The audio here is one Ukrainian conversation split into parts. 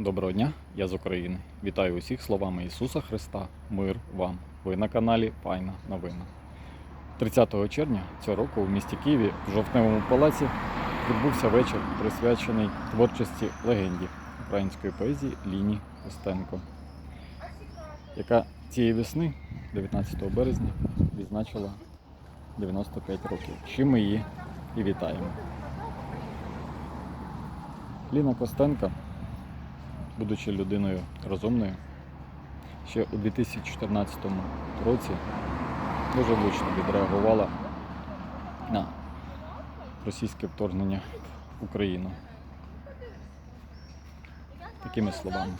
Доброго дня, я з України. Вітаю усіх словами Ісуса Христа. Мир вам. Ви на каналі Файна Новина. 30 червня цього року в місті Києві в жовтневому палаці відбувся вечір, присвячений творчості легенді української поезії Ліні Костенко, яка цієї весни, 19 березня, відзначила 95 років. Чим ми її і вітаємо. Ліна Костенко будучи людиною розумною, ще у 2014 році дуже влучно відреагувала на російське вторгнення в Україну. Такими словами.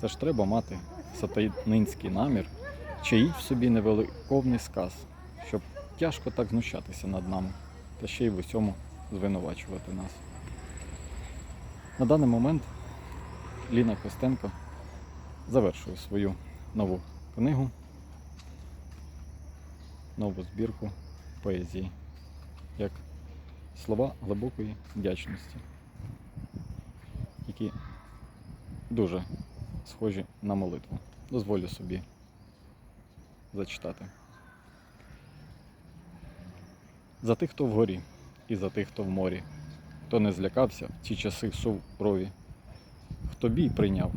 Це ж треба мати сатанинський намір, чаїть в собі невеликовний сказ, щоб тяжко так знущатися над нами та ще й в усьому звинувачувати нас. На даний момент Ліна Костенко завершує свою нову книгу, нову збірку поезії, як слова глибокої вдячності, які дуже схожі на молитву. Дозволю собі зачитати. За тих, хто вгорі, і за тих, хто в морі хто не злякався в ці часи сурові, хто бій прийняв,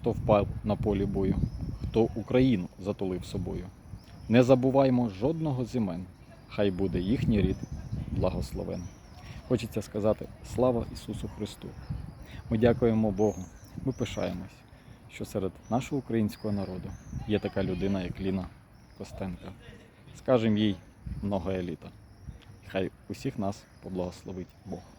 хто впав на полі бою, хто Україну затулив собою. Не забуваймо жодного з імен, хай буде їхній рід благословен. Хочеться сказати слава Ісусу Христу. Ми дякуємо Богу, ми пишаємось, що серед нашого українського народу є така людина, як Ліна Костенка. Скажемо їй много еліта. Хай усіх нас поблагословить Бог.